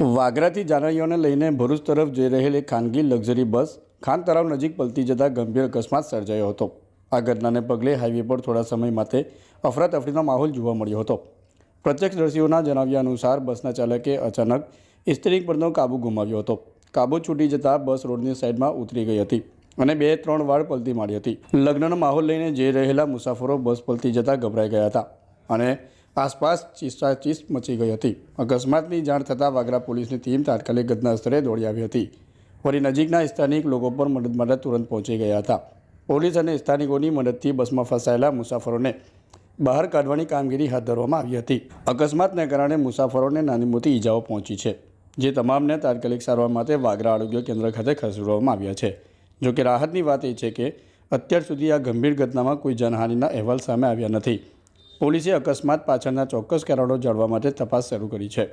વાગરાથી જાનૈયાઓને લઈને ભરૂચ તરફ જઈ રહેલી ખાનગી લક્ઝરી બસ ખાન તળાવ નજીક પલટી જતાં ગંભીર અકસ્માત સર્જાયો હતો. આ ઘટનાને પગલે હાઈવે પર થોડા સમય માટે અફરાતફરીનો માહોલ જોવા મળ્યો હતો. પ્રત્યક્ષદર્શીઓના જણાવ્યા અનુસાર બસના ચાલકે અચાનક સ્ટીરિંગ પરનો કાબુ ગુમાવ્યો હતો. કાબુ છૂટી જતાં બસ રોડની સાઈડમાં ઉતરી ગઈ હતી અને બે ત્રણ વાર પલટી મારી હતી. લગ્નનો માહોલ લઈને જઈ રહેલા મુસાફરો બસ પલટી જતાં ગભરાઈ ગયા હતા અને આસપાસ ચીસાચીસ મચી ગઈ હતી. અકસ્માતની જાણ થતાં વાગરા પોલીસની ટીમ તાત્કાલિક ઘટના સ્થળે દોડી આવી હતી. વળી નજીકના સ્થાનિક લોકો પણ મદદ માટે તુરંત પહોંચી ગયા હતા. પોલીસ અને સ્થાનિકોની મદદથી બસમાં ફસાયેલા મુસાફરોને બહાર કાઢવાની કામગીરી હાથ ધરવામાં આવી હતી. અકસ્માતને કારણે મુસાફરોને નાની મોટી ઈજાઓ પહોંચી છે, જે તમામને તાત્કાલિક સારવાર માટે વાગરા આરોગ્ય કેન્દ્ર ખાતે ખસેડવામાં આવ્યા છે. જોકે રાહતની વાત એ છે કે અત્યાર સુધી આ ગંભીર ઘટનામાં કોઈ જાનહાનિના અહેવાલ સામે આવ્યા નથી. પોલીસે અકસ્માત પાછળના ચોક્કસ કારણો જાણવા માટે તપાસ શરૂ કરી છે.